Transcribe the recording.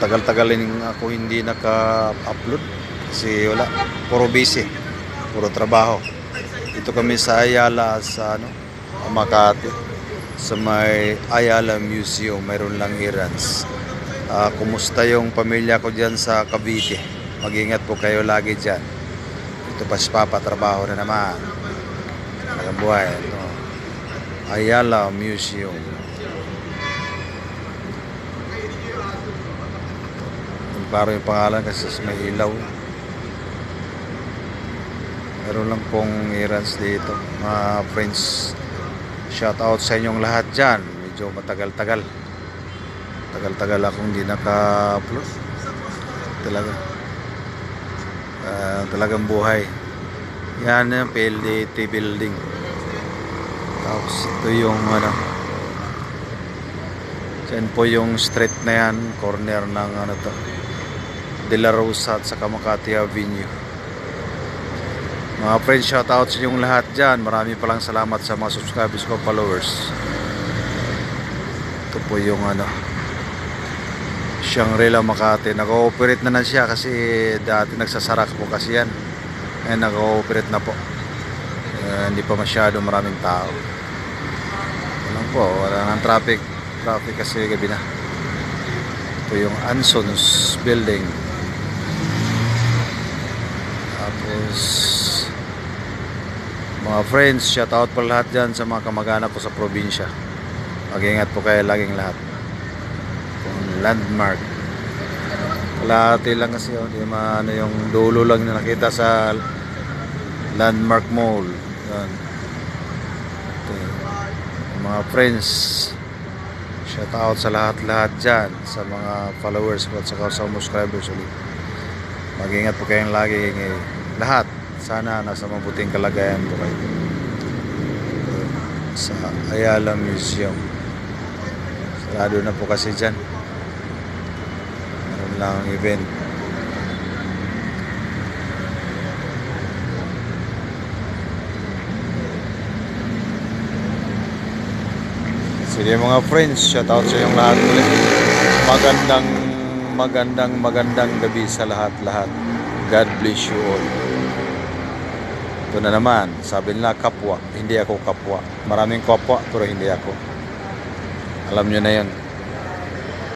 Matagal-tagal din ako hindi naka-upload kasi wala, puro busy, puro trabaho. Dito kami sa Ayala sa ano, Makati sa may Ayala Museum, mayroon lang errands. Ah, kumusta yung pamilya ko diyan sa Cavite? Mag-ingat po kayo lagi diyan. Ito pa si Papa, trabaho na naman. Talagang buhay. Ito. Ayala Museum. Klaro yung pangalan kasi may ilaw. Meron lang pong errands dito. Mga friends, shout out sa inyong lahat dyan. Medyo matagal-tagal. Tagal-tagal akong hindi naka-upload. Talaga. Ah, talagang buhay. Yan yung PLDT building. Tapos ito yung ano. Diyan po yung street na yan. Corner ng ano to. De La Rosa at saka Makati Avenue. Mga friends, shout out sa inyong lahat dyan. Marami palang salamat sa mga subscribers ko, followers. Ito po yung ano, Shangri-La Makati. Nag-ooperate na na siya kasi dati nagsasarak po kasi yan. Ngayon nag-ooperate na po. Eh, hindi pa masyado maraming tao. Walang po, wala nang traffic. Traffic kasi gabi na. Ito yung Anson's Building. Tapos mga friends, shout out po lahat dyan sa mga kamag-anak ko sa probinsya. Mag-ingat po kayo laging lahat. Kung landmark. Kalahati lang kasi yun. Yung ano, yung dulo lang na nakita sa landmark mall. Yung mga friends, shout out sa lahat-lahat dyan. Sa mga followers ko at saka sa subscribers ulit. Mag-ingat po kayong lagi lahat. Sana nasa mabuting kalagayan po kayo. Sa Ayala Museum. Sarado na po kasi dyan. Meron lang ang event. Sige mga friends, shout out sa inyong lahat ulit. Magandang, magandang, magandang gabi sa lahat-lahat. God bless you all. Ito na naman, sabi nila kapwa, hindi ako kapwa. Maraming kapwa, pero hindi ako. Alam nyo na yun.